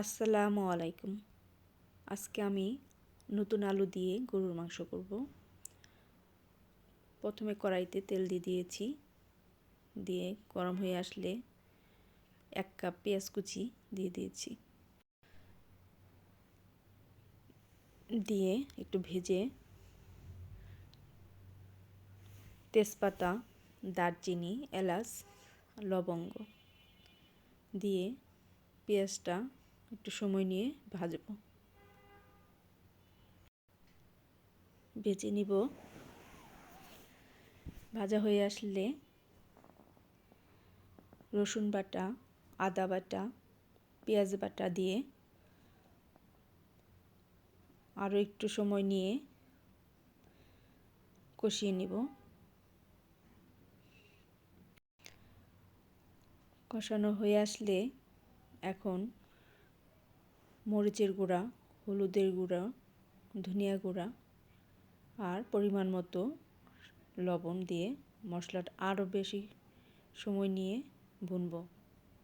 আসসালামু আলাইকুম। আজকে আমি নতুন আলু দিয়ে গরুর মাংস করব। প্রথমে কড়াইতে তেল দিয়ে দিয়েছি। দিয়ে গরম হয়ে আসলে এক কাপ পেঁয়াজ কুচি দিয়ে দিয়েছি। দিয়ে একটু ভেজে তেজপাতা, দারচিনি, এলাচ, লবঙ্গ দিয়ে পেঁয়াজটা একটু সময় নিয়ে ভাজব। ভেজে নিব। ভাজা হয়ে আসলে রসুন বাটা, আদা বাটা, পেঁয়াজ বাটা দিয়ে আরও একটু সময় নিয়ে কষিয়ে নিব। কষানো হয়ে আসলে এখন মরিচের গুঁড়া, হলুদের গুঁড়া, ধনিয়া গুঁড়া আর পরিমাণ মতো লবণ দিয়ে মশলাটা আরও বেশি সময় নিয়ে ভুনব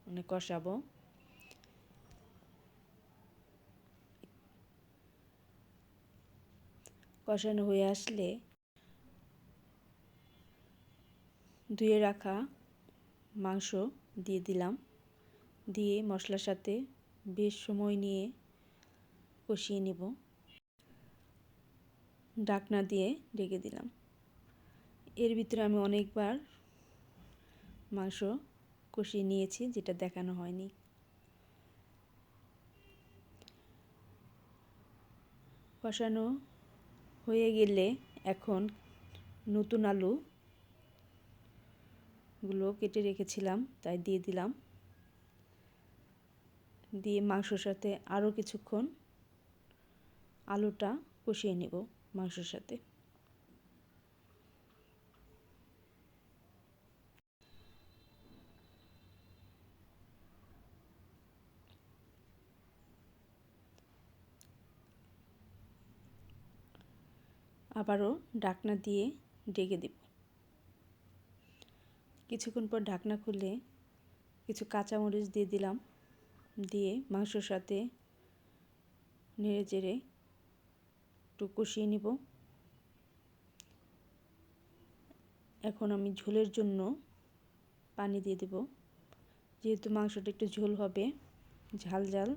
মানে কষাবো। কষানো হয়ে আসলে ধুয়ে রাখা মাংস দিয়ে দিলাম। দিয়ে মশলার সাথে বেশ সময় নিয়ে কষিয়ে নেব। ডাকনা দিয়ে ডেকে দিলাম। এর ভিতরে আমি অনেকবার মাংস কষিয়ে নিয়েছি, যেটা দেখানো হয়নি। কষানো হয়ে গেলে এখন নতুন আলু গুলো কেটে রেখেছিলাম, তাই দিয়ে দিলাম। দিয়ে মাংসর সাথে আরও কিছুক্ষণ আলুটা কষিয়ে নেব মাংসর সাথে। আবারও ঢাকনা দিয়ে ডেকে দেব। কিছুক্ষণ পর ঢাকনা খুলে কিছু কাঁচামরিচ দিয়ে দিলাম। দিয়ে মাংসর সাথে নেড়ে চেড়ে একটু কষিয়ে নিব। এখন আমি ঝোলের জন্য পানি দিয়ে দেব। যেহেতু মাংসটা একটু ঝোল হবে, ঝাল ঝাল।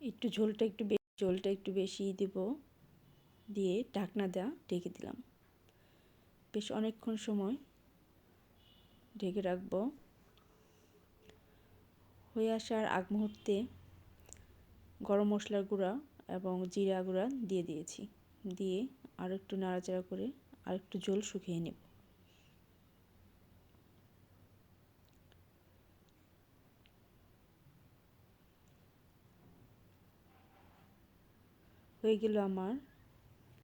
একটু ঝোলটা একটু বেশি ঝোলটা একটু বেশি দেব। দিয়ে ঢাকনা দেওয়া ঢেকে দিলাম। বেশ অনেকক্ষণ সময় ঢেকে রাখব। হয়ে আসার আগ মুহূর্তে গরম মশলার গুঁড়া এবং জিরা গুঁড়া দিয়ে দিয়েছি। দিয়ে আর একটু নাড়াচাড়া করে আর একটু জল শুকিয়ে নেব। হয়ে গেল আমার